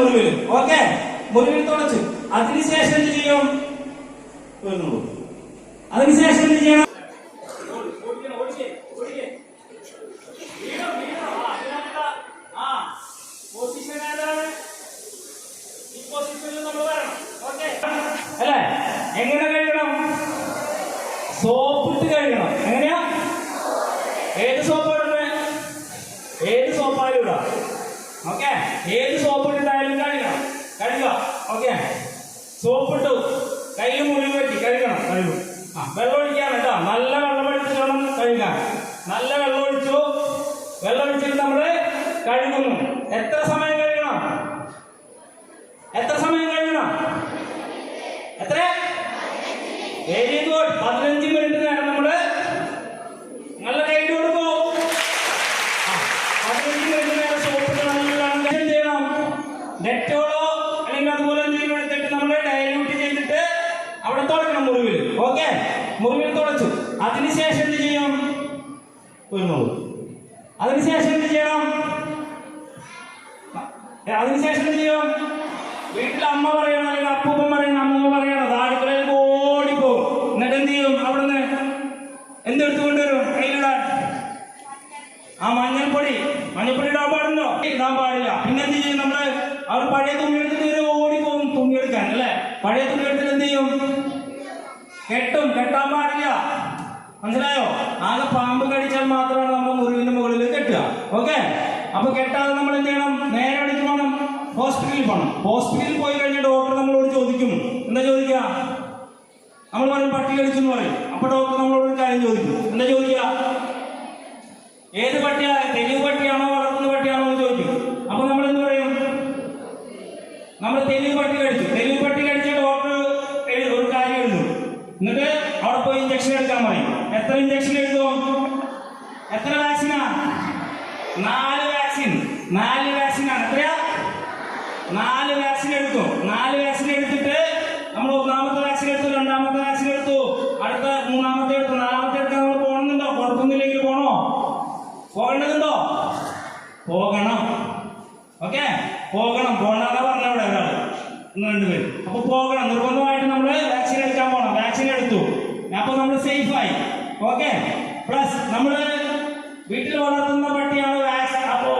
മുറിവിൽ. തുടച്ചു അതിനുശേഷം എന്ത് ചെയ്യും? അതിനുശേഷം എന്ത് ചെയ്യണം? എങ്ങനെ ഏത് സോപ്പ് ഇടുന്നത് ഏത് സോപ്പായാലും ഇടാം? ഓക്കെ? ഏത് സോപ്പ് ഇട്ടിട്ടായാലും കഴുകണം കഴുകുക ഓക്കെ സോപ്പ് ഇട്ടു കയ്യിൽ മുഴുവൻ പറ്റി കഴുകണം കഴുകും ആ വെള്ളം ഒഴിക്കാൻ കേട്ടോ നല്ല വെള്ളം ഒഴിച്ച് വേണം കഴുകാൻ. നല്ല വെള്ളം ഒഴിച്ചു. വെള്ളം ഒഴിച്ചിട്ട് നമ്മൾ കഴുകുന്നു. എത്ര സമയം കഴുകണം? എത്ര സമയം കഴുകണം? എത്ര? വെരി ഗുഡ് പതിനഞ്ച് മിനിറ്റ് മുറിവിൽ ഓക്കെ? മുറിവിൽ തുടച്ചു അതിനുശേഷം എന്ത് ചെയ്യും ഒരു വരുന്നുള്ളൂ അതിനുശേഷം എന്ത് ചെയ്യണം? അതിനുശേഷം എന്ത് ചെയ്യും വീട്ടിൽ അമ്മ പറയണം അല്ലെങ്കിൽ അപ്പൂപ്പൻ പറയണം അമ്മ പറയണം അടുക്കളയിൽ ഓടിപ്പോകും. എന്നിട്ട് എന്ത് ചെയ്യും? അവിടുന്ന് എന്തെടുത്തു കൊണ്ടുവരും? കയ്യിലിടാൻ. ആ മഞ്ഞൾപ്പൊടി. മഞ്ഞൾപ്പൊടി ഇടാൻ പാടുണ്ടോ? ഇടാൻ പാടില്ല. പിന്നെ എന്ത് ചെയ്യും നമ്മൾ? അവർ പഴയ തുണി എടുത്തിട്ട് ഓടിപ്പോകും. തുണി എടുക്കാൻ അല്ലേ? പഴയ തുണി എടുത്തിട്ട് എന്ത് ചെയ്യും? കെട്ടും കെട്ടാൻ പാടില്ല. മനസ്സിലായോ? ആകെ പാമ്പ് കടിച്ചാൽ മാത്രമാണ് നമ്മൾ മുറിവിന്റെ മുകളിൽ കെട്ടുക. ഓക്കെ? അപ്പൊ കെട്ടാതെ നമ്മൾ എന്ത് ചെയ്യണം? നേരെ എവിടേക്ക് പോകണം ഹോസ്പിറ്റലിൽ പോകണം ഹോസ്പിറ്റലിൽ പോയി കഴിഞ്ഞാൽ ഡോക്ടർ നമ്മളോട് ചോദിക്കും. എന്താ ചോദിക്കുക? നമ്മൾ പറയും പട്ടി കടിച്ചു എന്ന് പറയും. അപ്പൊ ഡോക്ടർ നമ്മളോട് ഒരു കാര്യം ചോദിക്കും. എന്താ ചോദിക്കുക? ഏത് പട്ടിയാ? തെരുവ് പട്ടിയാണോ? വളർത്തുന്ന പട്ടിയാണോ എന്ന് ചോദിക്കും. അപ്പൊ നമ്മൾ എന്ത് പറയും? നമ്മൾ തെരുവ് പട്ടി കടിച്ചു. തെരുവ് പട്ടി കടിച്ച ഡോക്ടർ എഴുതും ഒരു കാര്യം എഴുതും എന്നിട്ട് അവിടെ പോയി ഇഞ്ചക്ഷൻ എടുക്കാൻ പറയും എത്ര ഇഞ്ചക്ഷൻ എഴുതും? എത്ര വാക്സിനാ നാല് വാക്സിൻ നാല് വാക്സിനാണ് എത്രയാ? നാല് വാക്സിൻ എടുക്കും നാല് വാക്സിൻ എടുത്തിട്ട് നമ്മൾ ഒന്നാമത്തെ വാക്സിൻ എടുത്തു രണ്ടാമത്തെ വാക്സിൻ എടുത്തു. അടുത്ത മൂന്നാമത്തെ എടുത്തു. നാലാമത്തെ എടുക്കാൻ നമ്മൾ പോകണമെന്നുണ്ടോ? കുഴപ്പമൊന്നുമില്ലെങ്കിൽ പോണോ? പോകേണ്ടതുണ്ടോ? പോകണം. ഓക്കെ? പോകണം. പോകണമെന്നാ പറഞ്ഞ ഇവിടെ ഒരാൾ. രണ്ടുപേര് അപ്പൊ പോകണം. നിർബന്ധമായിട്ട് നമ്മൾ വാക്സിൻ എടുക്കാൻ പോകണം വാക്സിൻ എടുത്തു. അപ്പൊ നമ്മൾ സേഫായി ഓക്കെ പ്ലസ് നമ്മൾ വീട്ടിൽ വളർത്തുന്ന പട്ടിയാണ് അപ്പോ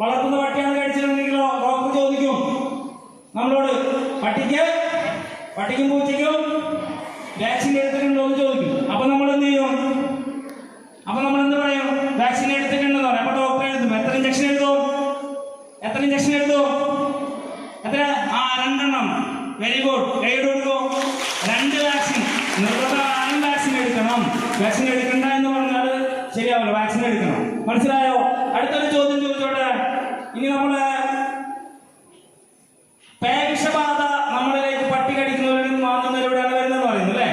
വളർത്തുന്ന പട്ടിയാണ് കഴിച്ചിട്ടുണ്ടെങ്കിലോ ഡോക്ടർ ചോദിക്കും. നമ്മളോട് പട്ടിക്ക്? പട്ടിക്കും പൂച്ചയ്ക്കും വാക്സിൻ എടുത്തിട്ടുണ്ടോ? എന്ന് ചോദിക്കും. അപ്പൊ നമ്മൾ എന്ത് ചെയ്യും? അപ്പൊ നമ്മൾ എന്ത് പറയും? വാക്സിൻ എടുത്തിട്ടുണ്ടെന്ന് പറയും. അപ്പൊ ഡോക്ടർ എഴുതും. എത്ര ഇഞ്ചക്ഷൻ എഴുതും എത്ര ഇഞ്ചക്ഷൻ എഴുതും എത്ര? ആ രണ്ടെണ്ണം. വെരി ഗുഡ് കൈ കൊടുക്കൂ. രണ്ട് വാക്സിൻ. നിർബന്ധമായും വാക്സിൻ എടുക്കണം. വാക്സിൻ എടുക്കണ്ട എന്ന് പറഞ്ഞാൽ ശരിയാവില്ല. വാക്സിൻ എടുക്കണം. മനസ്സിലായോ? അടുത്തൊരു ചോദ്യം ചോദിച്ചോട്ടെ? ഇനി നമ്മൾ പേക്ഷബാധ നമ്മളിലേക്ക് പട്ടി കടിക്കുന്നവരിൽ നിന്നും മാറ്റുന്നതിലൂടെയാണ് വരുന്നതെന്ന് പറയുന്നത് അല്ലേ?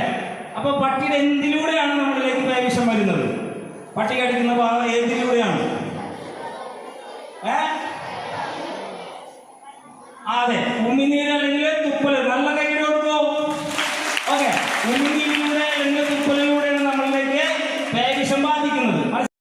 അപ്പൊ പട്ടിയുടെ എന്തിലൂടെയാണ് നമ്മളിലേക്ക് പേവിഷം വരുന്നത്? പട്ടി കടിക്കുന്ന ബാധ എന്തിലൂടെയാണ്? ഏ? അതെ ഉമ്മിനീര് അല്ലെങ്കിൽ തുപ്പൽ. നല്ല കൈ കൊടുക്കോ ഓക്കെ ഉമ്മിനീര് സമ്പാദിക്കുന്നത്